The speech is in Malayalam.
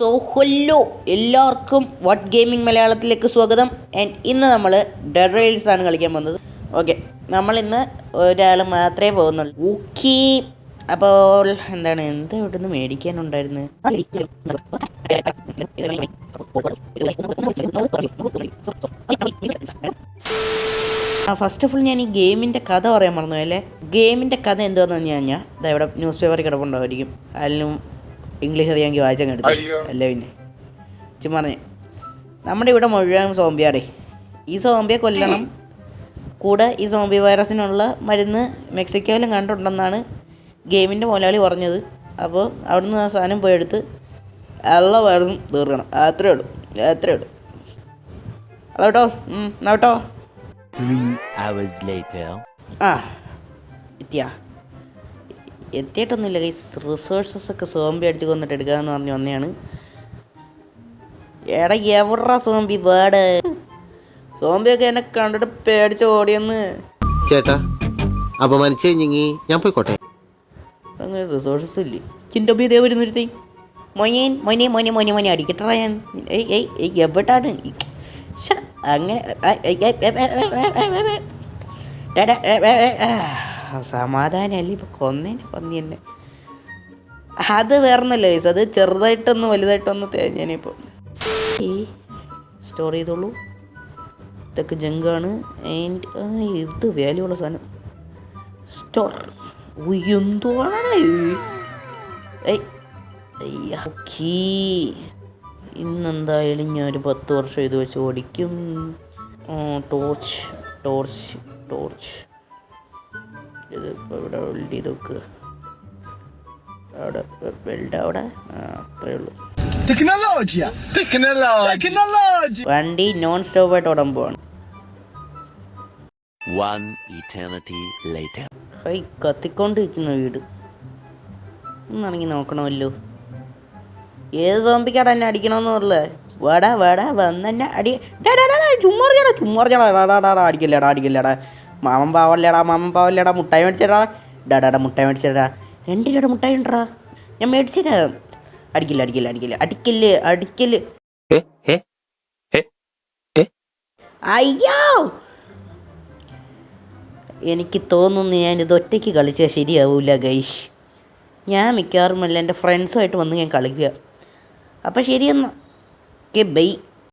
സോ ഹൊല്ലോ എല്ലാവർക്കും വാട്ട് ഗെയിമിംഗ് മലയാളത്തിലേക്ക് സ്വാഗതം. ആൻഡ് ഇന്ന് നമ്മൾ ഡെഡ് റെയിൽസ് ആണ് കളിക്കാൻ പോകുന്നത്. ഓക്കെ നമ്മൾ ഇന്ന് ഒരാൾ മാത്രമേ പോകുന്നുള്ളൂ. ഓക്കെ അപ്പോൾ എന്താണ് എന്താ ഇവിടുന്ന് മേടിക്കാനുണ്ടായിരുന്നു? ആ ഫസ്റ്റ് ഓഫ് ഓൾ ഞാൻ ഈ ഗെയിമിന്റെ കഥ പറയാൻ മറന്നു അല്ലേ? ഗെയിമിന്റെ കഥ എന്താണെന്ന് പറഞ്ഞു കഴിഞ്ഞാൽ ഇവിടെ ന്യൂസ് പേപ്പറിൽ കിടപ്പുണ്ടായിരിക്കും. അതിലും ഇംഗ്ലീഷ് അറിയാമെങ്കിൽ വായിച്ചങ്ങ് എടുത്തു. അല്ല പിന്നെ? ചുമ്മാ പറഞ്ഞു. നമ്മുടെ ഇവിടെ മുഴുവൻ സോംബിയാടേ. ഈ സോംബിയെ കൊല്ലണം. കൂടെ ഈ സോംബി വൈറസിനുള്ള മരുന്ന് മെക്സിക്കോയിലും കണ്ടിട്ടുണ്ടെന്നാണ് ഗെയിമിന്റെ മുതലാളി പറഞ്ഞത്. അപ്പോൾ അവിടുന്ന് ആ സാധനം പോയി എടുത്ത് എല്ലാ വൈറസും തീർക്കണം. അത്രേ ഉള്ളൂ. അത്രേ ഉള്ളൂ. ഹലോ കേട്ടോ എന്നാ കേട്ടോ hours later. ആ എത്തിയാ. എത്തിയിട്ടൊന്നുമില്ല ഗൈസ് റിസോഴ്സസ് ഒക്കെ സോംബി അടിച്ച് കൊന്നിട്ട് എടുക്കാന്ന് പറഞ്ഞ് വന്നെയാണ് എടാ എവറ സോംബി വേട് സോംബിയൊക്കെ എന്നെ കണ്ടിട്ട് പേടിച്ച് ഓടിയെന്ന് ചേട്ടാ അപമാനിച്ചു കഴിഞ്ഞെങ്കിൽ ഞാൻ പോയിക്കോട്ടെ അങ്ങനെ റിസോഴ്സസ് ഇല്ലേ ചിന്റെ ഇതേ വരുന്ന ഒരുത്തേ മൊയ്യൻ മൊനെ മൊനെ മൊനെ മൊനെ അടിക്കട്ടാ ഞാൻ ഏയ് ഏയ് എവിടാണ് അങ്ങനെ സമാധാനമല്ലേ ഇപ്പോൾ കൊന്നേനെ പന്നി തന്നെ അത് വേറൊന്നല്ല അത് ചെറുതായിട്ടൊന്ന് വലുതായിട്ടൊന്ന് തേഞ്ഞേനിപ്പോൾ ഈ സ്റ്റോർ ചെയ്തോളൂ. ഇതൊക്കെ ജങ്കാണ് ആൻഡ് ഇത് വാല്യൂ ഉള്ള സാധനം? സ്റ്റോർ എന്തുവാണ് ഇന്നെന്താ ഇന്നെന്തായാലും ഒരു പത്ത് വർഷം ഇത് വെച്ച് ഓടിക്കും? ടോർച്ച് ടോർച്ച് ടോർച്ച് ഇത് ഇപ്പോൾ ഇവിടെ വെൽഡ് ചെയ്ത് വെക്കുക അവിടെ വെൽഡ് അവിടെ? ആ അത്രേ ഉള്ളൂ! വണ്ടി നോൺ സ്റ്റോപ്പായിട്ട് ഓടാൻ പോവാണ്. ഹൈ കത്തിക്കൊണ്ടിരിക്കുന്ന വീട്. ഒന്നാണെങ്കിൽ നോക്കണമല്ലോ. ഏത് സോമ്പിക്കാടാ എന്നെ അടിക്കണമെന്ന് പറഞ്ഞേ? വേടാ വേടാ വന്നെന്നെ അടി ഡാ, ഡാ, ഡാ, ഡാ, ചുമ്മാ ചുമ്മാ അടിക്കല്ലേടാ ഡാ, ഡാ, ഡാ, ഡാ, അടിക്കില്ലടാ അടിക്കില്ലടാ. മാമൻ പാവല്ലേടാ മാമൻ പാവല്ലേടാ മുട്ടായി മേടിച്ചടാ. ഡാഡാടാ മുട്ടായി മേടിച്ചടാ. രണ്ട് രൂപയുടെ മുട്ടായി ഉണ്ടടാ. ഞാൻ മേടിച്ചിട്ടാ അടിക്കില്ല അടിക്കില്ല അടിക്കില്ല അടിക്കില്ല അടിക്കില്ല അയ്യോ! എനിക്ക് തോന്നുന്നു ഞാൻ ഇത് ഒറ്റയ്ക്ക് കളിച്ചാൽ ശരിയാവില്ല ഗൈഷ് ഞാൻ മിക്കവാറും അല്ല എന്റെ ഫ്രണ്ട്സുമായിട്ട് വന്ന് ഞാൻ കളിക്കുക. അപ്പം ശരിയെന്നാ. Okay bye.